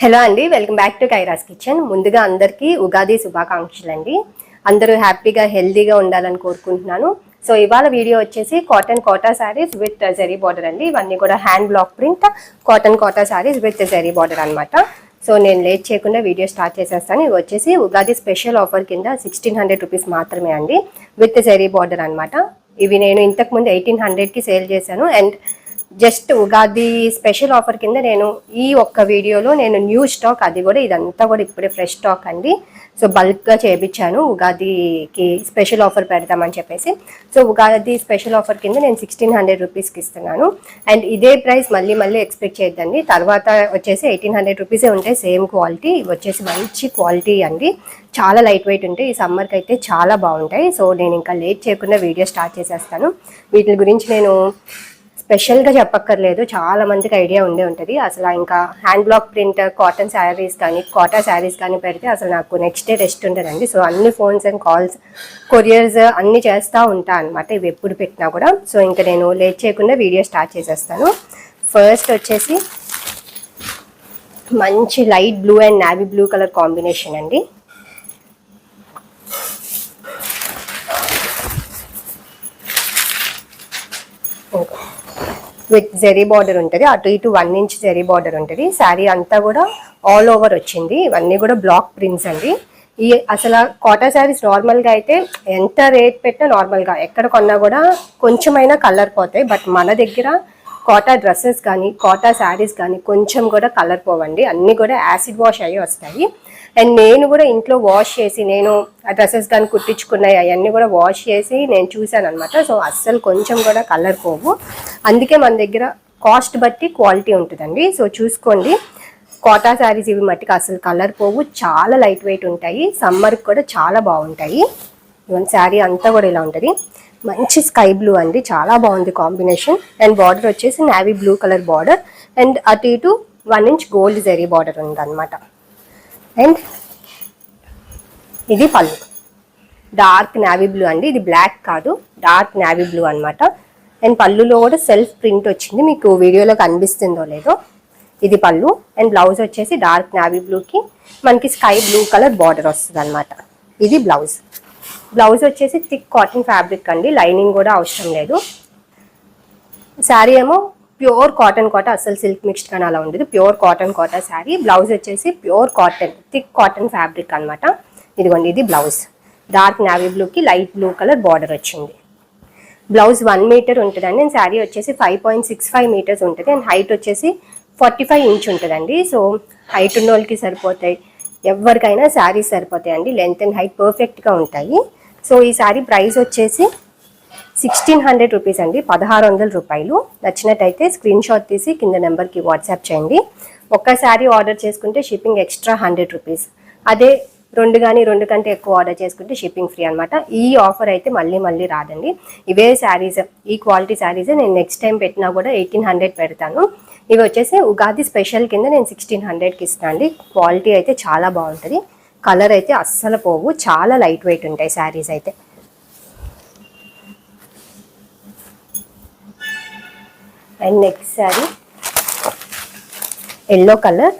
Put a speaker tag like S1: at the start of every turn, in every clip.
S1: Hello అండి welcome back to Kaira's kitchen. ముందుగా అందరికీ ఉగాది శుభాకాంక్షలు అండి అందరూ హ్యాపీగా హెల్దీగా ఉండాలని కోరుకుంటున్నాను. సో ఇవాళ వీడియో వచ్చేసి cotton Kota saris with zari border అండి. ఇవన్నీ కూడా hand block print cotton Kota saris with zari border అనమాట సో నేను లేట్ చేయకుండా వీడియో స్టార్ట్ చేసేస్తాను. ఇవి వచ్చేసి ఉగాది స్పెషల్ ఆఫర్ కింద సిక్స్టీన్ హండ్రెడ్ రూపీస్ మాత్రమే అండి విత్ జరీ బార్డర్ అనమాట ఇవి నేను ఇంతకుముందు ఎయిటీన్ హండ్రెడ్కి సేల్ చేశాను. And just Ugadi special offer కింద నేను ఈ ఒక్క వీడియోలో నేను న్యూ స్టాక్ అది కూడా ఇదంతా కూడా ఇప్పుడే ఫ్రెష్ స్టాక్ అండి. సో బల్క్గా చేయించాను ఉగాదికి స్పెషల్ ఆఫర్ పెడతామని చెప్పేసి. సో ఉగాది స్పెషల్ ఆఫర్ కింద నేను సిక్స్టీన్ హండ్రెడ్ రూపీస్కి ఇస్తున్నాను. అండ్ ఇదే ప్రైస్ మళ్ళీ మళ్ళీ ఎక్స్పెక్ట్ చేయొద్దండి. తర్వాత వచ్చేసి ఎయిటీన్ హండ్రెడ్ రూపీసే ఉంటాయి సేమ్ క్వాలిటీ. వచ్చేసి మంచి క్వాలిటీ అండి. చాలా లైట్ వెయిట్ ఉంటాయి. ఈ సమ్మర్కి అయితే చాలా బాగుంటాయి. సో నేను ఇంకా లేట్ చేయకుండా వీడియో స్టార్ట్ చేసేస్తాను. వీటి గురించి నేను స్పెషల్గా చెప్పక్కర్లేదు. చాలా మందికి ఐడియా ఉండే ఉంటుంది. అసలు ఇంకా hand block print cotton saris కానీ కాటా శారీస్ కానీ పెడితే అసలు నాకు నెక్స్ట్ డే రెస్ట్ ఉంటుందండి సో అన్ని ఫోన్స్ అండ్ కాల్స్ కొరియర్స్ అన్ని చేస్తూ ఉంటా అనమాట ఇవి ఎప్పుడు పెట్టినా కూడా. సో ఇంకా నేను లేట్ చేయకుండా వీడియో స్టార్ట్ చేసేస్తాను. ఫస్ట్ వచ్చేసి మంచి light blue and navy blue colour combination అండి. విత్ జెరీ బార్డర్ ఉంటుంది. అటు ఇటు వన్ ఇంచ్ జెరీ బార్డర్ ఉంటుంది. శారీ అంతా కూడా ఆల్ ఓవర్ వచ్చింది. ఇవన్నీ కూడా బ్లాక్ ప్రింట్స్ అండి. ఈ అసలు కాటా శారీస్ నార్మల్గా అయితే ఎంత రేట్ పెట్టినా నార్మల్గా ఎక్కడ కొన్నా కూడా కొంచెమైనా కలర్ పోతాయి. బట్ మన దగ్గర కాటా డ్రెస్సెస్ కానీ కాటా శారీస్ కానీ కొంచెం కూడా కలర్ పోవండి. అన్నీ కూడా యాసిడ్ వాష్ అయ్యి వస్తాయి. అండ్ నేను కూడా ఇంట్లో వాష్ చేసి నేను ఆ డ్రెస్సెస్ కానీ కుట్టించుకున్నాయి అవన్నీ కూడా వాష్ చేసి నేను చూశాను అనమాట సో అస్సలు కొంచెం కూడా కలర్ పోవు. అందుకే మన దగ్గర కాస్ట్ బట్టి క్వాలిటీ ఉంటుందండి. సో చూసుకోండి. కోటా శారీస్ ఇవి మట్టికి అసలు కలర్ పోవు. చాలా లైట్ వెయిట్ ఉంటాయి. సమ్మర్కి కూడా చాలా బాగుంటాయి. ఈవెన్ శారీ అంతా కూడా ఇలా ఉంటుంది. మంచి స్కై బ్లూ అండి. చాలా బాగుంది కాంబినేషన్ అండ్ బార్డర్ వచ్చేసి navy blue colour border and అటు ఇటు one inch gold zari border ఉందన్నమాట. అండ్ ఇది పళ్ళు. డార్క్ నావీ బ్లూ అండి ఇది బ్లాక్ కాదు డార్క్ నావీ బ్లూ అనమాట అండ్ పళ్ళులో కూడా సెల్ఫ్ ప్రింట్ వచ్చింది మీకు వీడియోలో కనిపిస్తుందో లేదో. ఇది పళ్ళు అండ్ బ్లౌజ్ వచ్చేసి డార్క్ నావీ బ్లూకి మనకి స్కై బ్లూ కలర్ బార్డర్ వస్తుంది అనమాట ఇది బ్లౌజ్. బ్లౌజ్ వచ్చేసి థిక్ కాటన్ ఫ్యాబ్రిక్ అండి లైనింగ్ కూడా అవసరం లేదు. శారీ ఏమో ప్యూర్ కాటన్ కోట అసలు సిల్క్ మిక్స్డ్ కానీ అలా ఉండదు. Pure cotton Kota sari. Blouse వచ్చేసి pure cotton thick cotton fabric అనమాట ఇదిగోండి ఇది బ్లౌజ్. డార్క్ నావీ బ్లూకి లైట్ బ్లూ కలర్ బార్డర్ వచ్చింది. బ్లౌజ్ వన్ మీటర్ ఉంటుందండి. అండ్ శారీ వచ్చేసి five point six five metres ఉంటుంది. అండ్ హైట్ వచ్చేసి ఫార్టీ ఫైవ్ ఇంచ్ ఉంటుందండి. సో హైట్ ఉన్న వాళ్ళకి సరిపోతాయి. ఎవరికైనా శారీస్ సరిపోతాయండి. లెంత్ అండ్ హైట్ పర్ఫెక్ట్గా ఉంటాయి. సో ఈ శారీ ప్రైస్ వచ్చేసి సిక్స్టీన్ హండ్రెడ్ రూపీస్ అండి పదహారు వందల రూపాయలు. నచ్చినట్టయితే స్క్రీన్ షాట్ తీసి కింద నెంబర్కి వాట్సాప్ చేయండి. ఒక్క శారీ ఆర్డర్ చేసుకుంటే షిప్పింగ్ ఎక్స్ట్రా హండ్రెడ్ రూపీస్. అదే రెండు కానీ రెండు కంటే ఎక్కువ ఆర్డర్ చేసుకుంటే షిప్పింగ్ ఫ్రీ అనమాట ఈ ఆఫర్ అయితే మళ్ళీ మళ్ళీ రాదండి. ఇవే శారీస్ ఈ క్వాలిటీ శారీస్ నేను నెక్స్ట్ టైం పెట్టినా కూడా ఎయిటీన్ హండ్రెడ్ పెడతాను. ఇవి వచ్చేసి ఉగాది స్పెషల్ కింద నేను సిక్స్టీన్ హండ్రెడ్కి ఇస్తాను అండి. క్వాలిటీ అయితే చాలా బాగుంటుంది. కలర్ అయితే అస్సలు పోవు చాలా లైట్ వెయిట్ ఉంటాయి శారీస్ అయితే. And next sari yellow colour.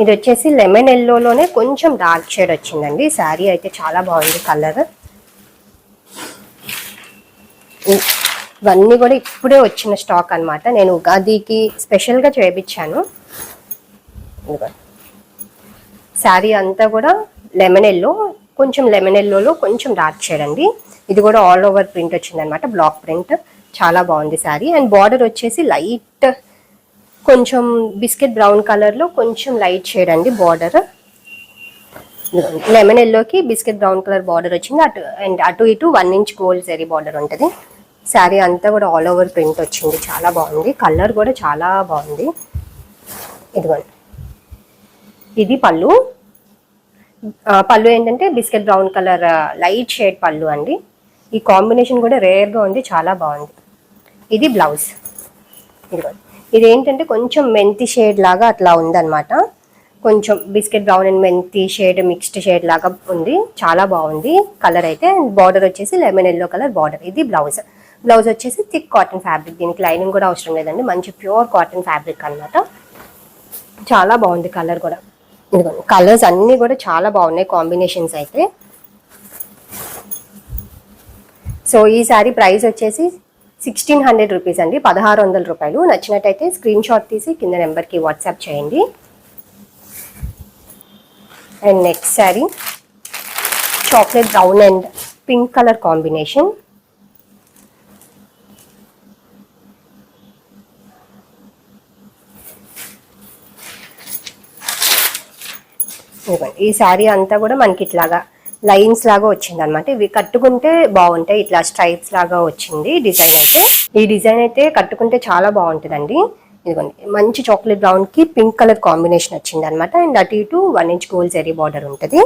S1: ఇది వచ్చేసి లెమన్ ఎల్లోలోనే కొంచెం డార్క్ షేడ్ వచ్చిందండి. శారీ అయితే చాలా బాగుంది కలర్. ఇవన్నీ కూడా ఇప్పుడే వచ్చిన స్టాక్ అన్నమాట. నేను ఉగాదికి స్పెషల్గా చేయించాను శారీ అంతా కూడా లెమన్ ఎల్లో కొంచెం లెమన్ ఎల్లోలో కొంచెం డార్క్ షేడ్ అండి. ఇది కూడా ఆల్ ఓవర్ ప్రింట్ వచ్చిందనమాట బ్లాక్ ప్రింట్ చాలా బాగుంది శారీ అండ్ బార్డర్ వచ్చేసి లైట్ కొంచెం బిస్కెట్ బ్రౌన్ కలర్లో కొంచెం లైట్ షేడ్ అండి బార్డర్ లెమన్ ఎల్లోకి బిస్కెట్ బ్రౌన్ కలర్ బార్డర్ వచ్చింది. అటు అండ్ అటు ఇటు one inch gold zari border ఉంటుంది. శారీ అంతా కూడా ఆల్ ఓవర్ ప్రింట్ వచ్చింది. చాలా బాగుంది. కలర్ కూడా చాలా బాగుంది. ఇదిగోండి. ఇది పళ్ళు. పళ్ళు ఏంటంటే biscuit brown colour light shade pallu అండి. ఈ కాంబినేషన్ కూడా రేర్గా ఉంది చాలా బాగుంది. ఇది బ్లౌజ్. ఇదిగోండి ఇది ఏంటంటే కొంచెం మెంతి షేడ్ లాగా అట్లా ఉందన్నమాట. కొంచెం బిస్కెట్ బ్రౌన్ అండ్ మెంతి షేడ్ మిక్స్డ్ షేడ్ లాగా ఉంది చాలా బాగుంది. కలర్ అయితే బార్డర్ వచ్చేసి లెమన్ ఎల్లో కలర్ బార్డర్. ఇది బ్లౌజ్. బ్లౌజ్ వచ్చేసి థిక్ కాటన్ ఫ్యాబ్రిక్. దీనికి లైనింగ్ కూడా అవసరం లేదండి మంచి ప్యూర్ కాటన్ ఫ్యాబ్రిక్ అన్నమాట. చాలా బాగుంది కలర్ కూడా. కలర్స్ అన్నీ కూడా చాలా బాగున్నాయి కాంబినేషన్స్ అయితే. సో ఈ సారీ ప్రైస్ వచ్చేసి సిక్స్టీన్ హండ్రెడ్ రూపీస్ అండి. పదహారు వందల రూపాయలు. నచ్చినట్టయితే స్క్రీన్ షాట్ తీసి కింద నెంబర్కి వాట్సాప్ చేయండి. And next sari chocolate brown and pink colour combination. ఈ శారీ అంతా కూడా మనకి ఇట్లాగా లైన్స్ లాగా వచ్చింది అనమాట ఇవి కట్టుకుంటే బాగుంటాయి. ఇట్లా స్ట్రైప్స్ లాగా వచ్చింది డిజైన్ అయితే. ఈ డిజైన్ అయితే కట్టుకుంటే చాలా బాగుంటుందండి. ఇదిగోండి. మంచి చాక్లెట్ బ్రౌన్కి పింక్ కలర్ కాంబినేషన్ వచ్చింది అనమాట అండ్ అటు ఇటు one inch gold zari border ఉంటుంది.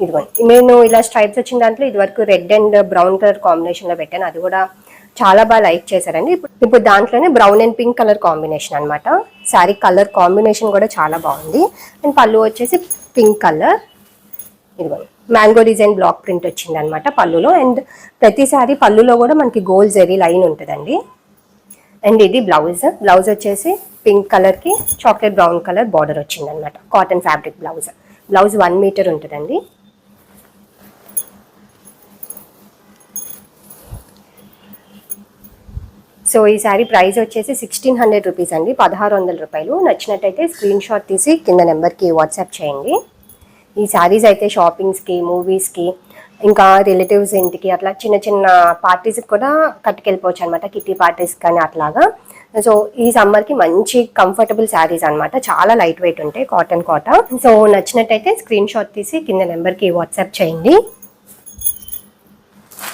S1: ఇదిగోండి. నేను ఇలా స్ట్రైప్స్ వచ్చిన దాంట్లో ఇది వరకు రెడ్ అండ్ బ్రౌన్ కలర్ కాంబినేషన్లో పెట్టాను. అది కూడా చాలా బాగా లైక్ చేశారండి. ఇప్పుడు ఇప్పుడు దాంట్లోనే brown and pink colour combination అనమాట శారీ కలర్ కాంబినేషన్ కూడా చాలా బాగుంది. అండ్ పళ్ళు వచ్చేసి పింక్ కలర్. ఇదిగో మ్యాంగో డిజైన్ బ్లాక్ ప్రింట్ వచ్చింది అనమాట పళ్ళులో. అండ్ ప్రతిసారి పళ్ళులో కూడా మనకి గోల్డ్ జరీ లైన్ ఉంటుందండి. అండ్ ఇది బ్లౌజ్. బ్లౌజ్ వచ్చేసి పింక్ కలర్కి చాక్లెట్ బ్రౌన్ కలర్ బార్డర్ వచ్చింది అనమాట cotton fabric blouse. Blouse one metre ఉంటుందండి. సో ఈ సారీ ప్రైస్ వచ్చేసి సిక్స్టీన్ హండ్రెడ్ రూపీస్ అండి. పదహారు వందల రూపాయలు. నచ్చినట్టయితే స్క్రీన్ షాట్ తీసి కింద నెంబర్కి వాట్సాప్ చేయండి. ఈ శారీస్ అయితే షాపింగ్స్కి మూవీస్కి ఇంకా రిలేటివ్స్ ఇంటికి అట్లా చిన్న చిన్న పార్టీస్కి కూడా కట్టుకెళ్ళిపోవచ్చు అనమాట కిట్టి పార్టీస్ కానీ అట్లాగా. సో ఈ సమ్మర్కి మంచి కంఫర్టబుల్ శారీస్ అనమాట చాలా లైట్ వెయిట్ ఉంటాయి కాటన్ కోట. సో నచ్చినట్టయితే స్క్రీన్ షాట్ తీసి కింద నెంబర్కి వాట్సాప్ చేయండి.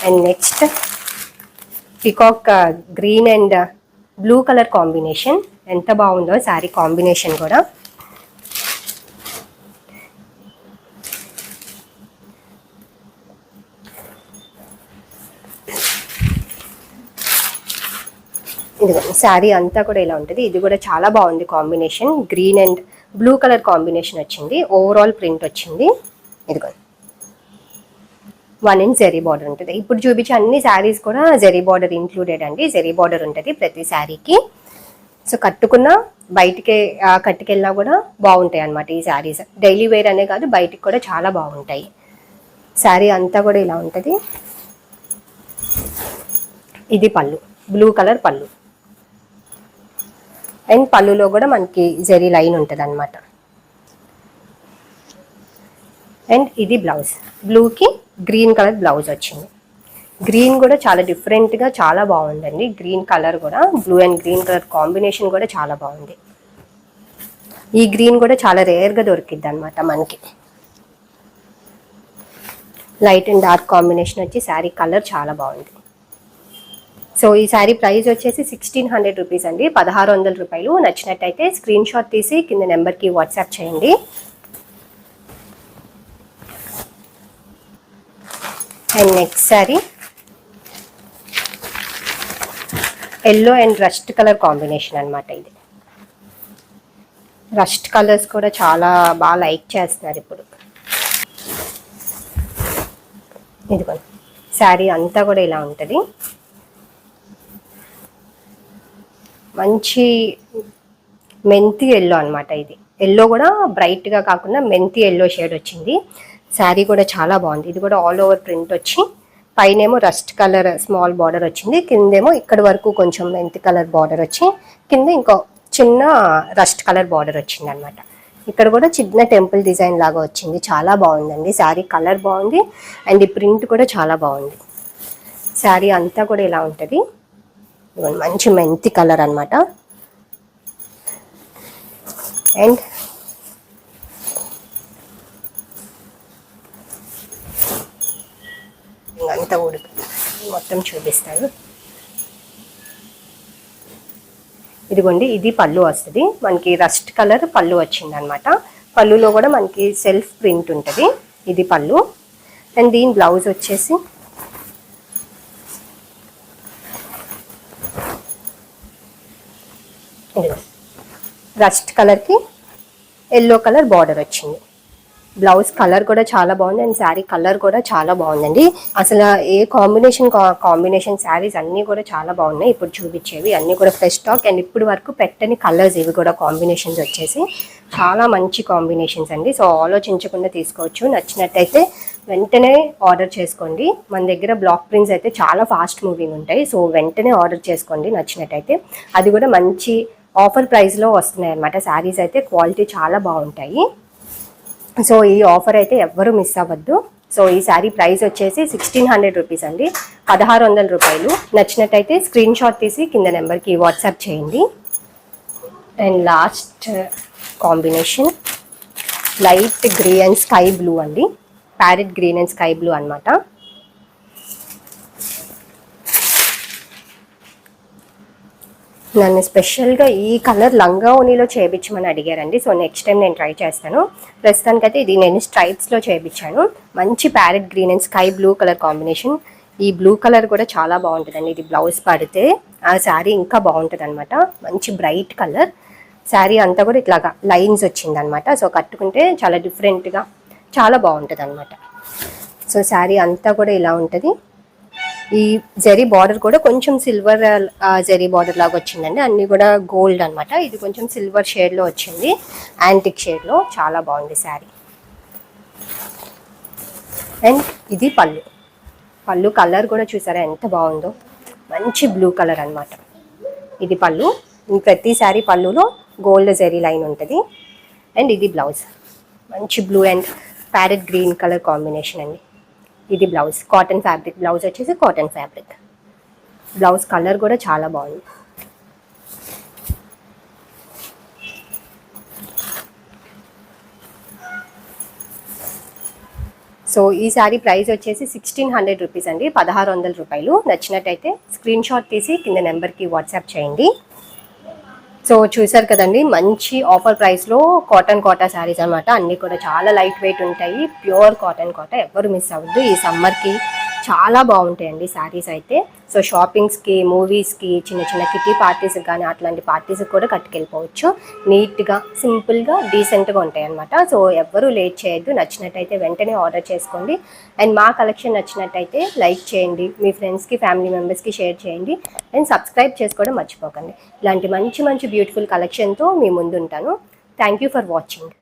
S1: And next peacock green and blue colour combination ఎంత బాగుందో శారీ కాంబినేషన్ కూడా. ఇదిగో శారీ అంతా కూడా ఇలా ఉంటుంది. ఇది కూడా చాలా బాగుంది combination. Green and blue colour combination వచ్చింది. ఓవరాల్ ప్రింట్ వచ్చింది. ఇదిగోండి వన్ ఇంచ్ జెరీ బార్డర్ ఉంటుంది. ఇప్పుడు చూపించే అన్ని శారీస్ కూడా జెరీ బార్డర్ ఇంక్లూడెడ్ అండి. జెరీ బార్డర్ ఉంటుంది ప్రతి శారీకి. సో కట్టుకున్న బయటికి కట్టుకెళ్ళినా కూడా బాగుంటాయి అన్నమాట ఈ శారీస్. డైలీ వేర్ అనే కాదు బయటికి కూడా చాలా బాగుంటాయి. శారీ అంతా కూడా ఇలా ఉంటుంది. ఇది పళ్ళు. బ్లూ కలర్ పళ్ళు. అండ్ పళ్ళులో కూడా మనకి జరీ లైన్ ఉంటుంది అనమాట అండ్ ఇది బ్లౌజ్. బ్లూకి గ్రీన్ కలర్ బ్లౌజ్ వచ్చింది. గ్రీన్ కూడా చాలా డిఫరెంట్గా చాలా బాగుందండి. గ్రీన్ కలర్ కూడా blue and green colour combination కూడా చాలా బాగుంది. ఈ గ్రీన్ కూడా చాలా రేర్గా దొరికిద్ది అనమాట మనకి. లైట్ అండ్ డార్క్ కాంబినేషన్ వచ్చి శారీ కలర్ చాలా బాగుంది. సో ఈ శారీ ప్రైస్ వచ్చేసి సిక్స్టీన్ హండ్రెడ్ రూపీస్ అండి. పదహారు వందల రూపాయలు నచ్చినట్టయితే స్క్రీన్ షాట్ తీసి కింద నెంబర్కి వాట్సాప్ చేయండి. And next sari yellow and rust colour combination అనమాట ఇది. రస్ట్ కలర్స్ కూడా చాలా బాగా లైక్ చేస్తున్నారు ఇప్పుడు. ఇదిగోండి. శారీ అంతా కూడా ఇలా ఉంటుంది. మంచి మెంతి ఎల్లో అనమాట ఇది. ఎల్లో కూడా బ్రైట్గా కాకుండా మెంతి ఎల్లో షేడ్ వచ్చింది. శారీ కూడా చాలా బాగుంది. ఇది కూడా ఆల్ ఓవర్ ప్రింట్ వచ్చి పైనేమో రస్ట్ కలర్ స్మాల్ బార్డర్ వచ్చింది. కిందేమో ఇక్కడ వరకు కొంచెం మెంతి కలర్ బార్డర్ వచ్చి కింద ఇంకో చిన్న రస్ట్ కలర్ బార్డర్ వచ్చింది అనమాట ఇక్కడ కూడా చిన్న టెంపుల్ డిజైన్ లాగా వచ్చింది. చాలా బాగుందండి. శారీ కలర్ బాగుంది. అండ్ ఈ ప్రింట్ కూడా చాలా బాగుంది. శారీ అంతా కూడా ఇలా ఉంటుంది. మంచి మెంతి కలర్ అనమాట అండ్ ఎంత ఉడుకు మొత్తం చూపిస్తాను. ఇదిగోండి ఇది పళ్ళు వస్తుంది. మనకి రస్ట్ కలర్ పళ్ళు వచ్చింది అనమాట పళ్ళులో కూడా మనకి సెల్ఫ్ ప్రింట్ ఉంటుంది. ఇది పళ్ళు. అండ్ దీని బ్లౌజ్ వచ్చేసి రస్ట్ కలర్కి ఎల్లో కలర్ బార్డర్ వచ్చింది. బ్లౌజ్ కలర్ కూడా చాలా బాగుంది అండ్ శారీ కలర్ కూడా చాలా బాగుందండి. అసలు ఏ కాంబినేషన్ కాంబినేషన్ శారీస్ అన్నీ కూడా చాలా బాగున్నాయి. ఇప్పుడు చూపించేవి అన్నీ కూడా ఫ్రెష్ స్టాక్ అండ్ ఇప్పుడు వరకు పెట్టని కలర్స్ ఇవి కూడా కాంబినేషన్స్ వచ్చేసి చాలా మంచి కాంబినేషన్స్ అండి. సో ఆలోచించకుండా తీసుకోవచ్చు. నచ్చినట్టయితే వెంటనే ఆర్డర్ చేసుకోండి. మన దగ్గర బ్లాక్ ప్రింట్స్ అయితే చాలా ఫాస్ట్ మూవింగ్ ఉంటాయి. సో వెంటనే ఆర్డర్ చేసుకోండి. నచ్చినట్టయితే అది కూడా మంచి ఆఫర్ ప్రైస్లో వస్తున్నాయి అనమాట శారీస్ అయితే క్వాలిటీ చాలా బాగుంటాయి. సో ఈ ఆఫర్ అయితే ఎవ్వరూ మిస్ అవ్వద్దు. సో ఈ శారీ ప్రైస్ వచ్చేసి సిక్స్టీన్ హండ్రెడ్ రూపీస్ అండి. పదహారు వందల రూపాయలు. నచ్చినట్టయితే స్క్రీన్ షాట్ తీసి కింద నెంబర్కి వాట్సాప్ చేయండి. And last combination light grey and sky blue అండి. Parrot green and sky blue అనమాట నన్ను స్పెషల్గా ఈ కలర్ లంగా ఓనీలో చేయించమని అడిగారండి. సో నెక్స్ట్ టైం నేను ట్రై చేస్తాను. ప్రస్తుతానికైతే ఇది నేను స్ట్రైప్స్లో చేయించాను మంచి parrot green and sky blue colour combination. ఈ బ్లూ కలర్ కూడా చాలా బాగుంటుందండి. ఇది బ్లౌజ్ పడితే ఆ శారీ ఇంకా బాగుంటుంది అనమాట మంచి బ్రైట్ కలర్. శారీ అంతా కూడా ఇట్లాగా లైన్స్ వచ్చిందనమాట సో కట్టుకుంటే చాలా డిఫరెంట్గా చాలా బాగుంటుంది అనమాట సో శారీ అంతా కూడా ఇలా ఉంటుంది. ఈ జరీ బార్డర్ కూడా కొంచెం సిల్వర్ జరీ బార్డర్ లాగా వచ్చిందండి. అన్ని కూడా గోల్డ్ అన్నమాట. ఇది కొంచెం సిల్వర్ షేడ్లో వచ్చింది. యాంటిక్ షేడ్లో చాలా బాగుంది శారీ. అండ్ ఇది పళ్ళు. పళ్ళు కలర్ కూడా చూసారా? ఎంత బాగుందో. మంచి బ్లూ కలర్ అన్నమాట. ఇది పళ్ళు. ప్రతి శారీ పళ్ళులో గోల్డ్ జరీ లైన్ ఉంటుంది. అండ్ ఇది బ్లౌజ్. మంచి blue and parrot green colour combination అండి. ఇది బ్లౌజ్ కాటన్ ఫ్యాబ్రిక్. బ్లౌజ్ వచ్చేసి కాటన్ ఫ్యాబ్రిక్. బ్లౌజ్ కలర్ కూడా చాలా బాగుంది. సో ఈ శారీ ప్రైస్ వచ్చేసి సిక్స్టీన్ హండ్రెడ్ రూపీస్ అండి. పదహారు వందల రూపాయలు. నచ్చినట్టయితే స్క్రీన్ షాట్ తీసి కింద నెంబర్కి వాట్సాప్ చేయండి. సో చూసారు కదండి మంచి ఆఫర్ ప్రైస్లో కాటన్ కోటా శారీస్ అనమాట అన్నీ కూడా చాలా లైట్ వెయిట్ ఉంటాయి. ప్యూర్ కాటన్ కోటా ఎవరు మిస్ అవ్వద్దు ఈ సమ్మర్కి చాలా బాగుంటాయండి శారీస్ అయితే. సో షాపింగ్స్కి మూవీస్కి చిన్న చిన్న కిటీ పార్టీస్కి కానీ అట్లాంటి పార్టీస్కి కూడా కట్టుకెళ్ళిపోవచ్చు. నీట్గా సింపుల్గా డీసెంట్గా ఉంటాయి అనమాట సో ఎవ్వరూ లేట్ చేయొద్దు. నచ్చినట్టయితే వెంటనే ఆర్డర్ చేసుకోండి. అండ్ మా కలెక్షన్ నచ్చినట్టయితే లైక్ చేయండి. మీ ఫ్రెండ్స్కి ఫ్యామిలీ మెంబర్స్కి షేర్ చేయండి. అండ్ సబ్స్క్రైబ్ చేసుకోవడం మర్చిపోకండి. ఇలాంటి మంచి మంచి బ్యూటిఫుల్ కలెక్షన్తో మీ ముందు ఉంటాను థ్యాంక్ యూ ఫర్ వాచింగ్.